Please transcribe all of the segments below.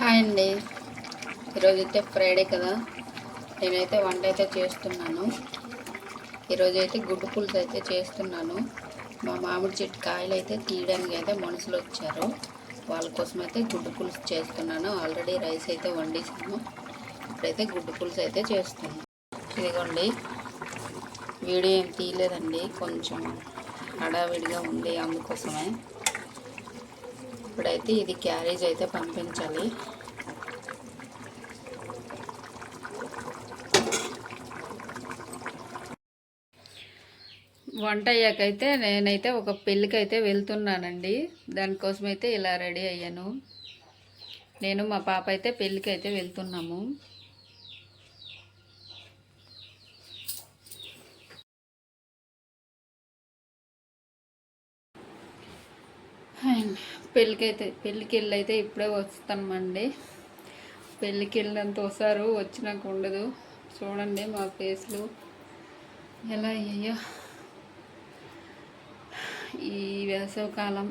Hi అండి ఈరోజు అయితే ఫ్రైడే కదా. నేనైతే వంట అయితే చేస్తున్నాను. ఈరోజు అయితే గుడ్డు పులుసు అయితే చేస్తున్నాను. మా మామిడి చెట్టు కాయలు అయితే తీయడానికి అయితే మనుషులు వచ్చారు. వాళ్ళ కోసం అయితే గుడ్డు పులుసు చేస్తున్నాను. ఆల్రెడీ రైస్ అయితే వండేసాను ఇప్పుడైతే గుడ్డు పులుసు అయితే చేస్తున్నాను. ఇదిగోండి. వీడియో ఏం తీయలేదండి. కొంచెం హడావిడిగా ఉంది అందుకోసమే. ఇప్పుడైతే ఇది క్యారేజ్ అయితే పంపించాలి. వంట అయ్యాకైతే నేనైతే ఒక పెళ్ళికి అయితే వెళ్తున్నానండి. దానికోసం అయితే ఇలా రెడీ అయ్యాను. నేను మా పాప అయితే పెళ్ళికి అయితే వెళ్తున్నాము. పెళ్ళికి అయితే పెళ్ళికి వెళ్ళి అయితే ఇప్పుడే వస్తామండి. పెళ్ళికి వెళ్ళినంత వస్తారు వచ్చినాక ఉండదు. చూడండి మా ఫేస్లు ఎలా అయ్యాయో. ఈ వేసవకాలం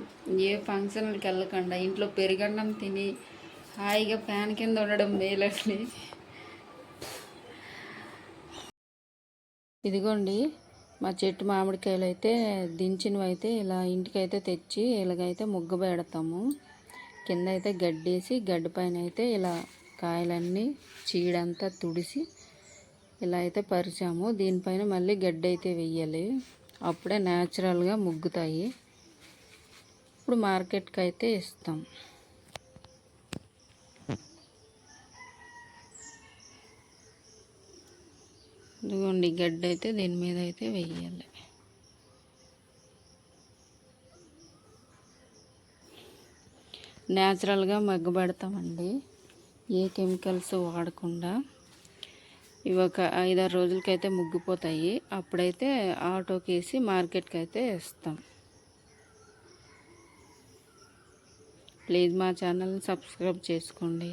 ఏ ఫంక్షన్లకి వెళ్ళకుండా. ఇంట్లో పెరుగన్నం తిని హాయిగా ఫ్యాన్ కింద ఉండడం మేలండి. ఇదిగోండి మా చెట్టు మామిడికాయలు అయితే దించినవి అయితే ఇలా ఇంటికైతే తెచ్చి ఇలాగైతే ముగ్గు పెడతాము. కింద అయితే గడ్డేసి గడ్డి పైన అయితే ఇలా కాయలన్నీ చీడంతా తుడిసి ఇలా అయితే పరిచాము. దీనిపైన మళ్ళీ గడ్డి అయితే వెయ్యాలి. అప్పుడే న్యాచురల్గా ముగ్గుతాయి. ఇప్పుడు మార్కెట్కి అయితే ఇస్తాం. ఇదిగోండి గడ్డి అయితే దీని మీద అయితే వెయ్యాలి. న్యాచురల్గా మగ్గబెడతామండి ఏ కెమికల్స్ వాడకుండా ఇవి ఒక ఐదారు రోజులకైతే ముగ్గిపోతాయి. అప్పుడైతే ఆటోకి వేసి మార్కెట్కి అయితే ఇస్తాం ప్లీజ్ మా ఛానల్ని సబ్స్క్రైబ్ చేసుకోండి.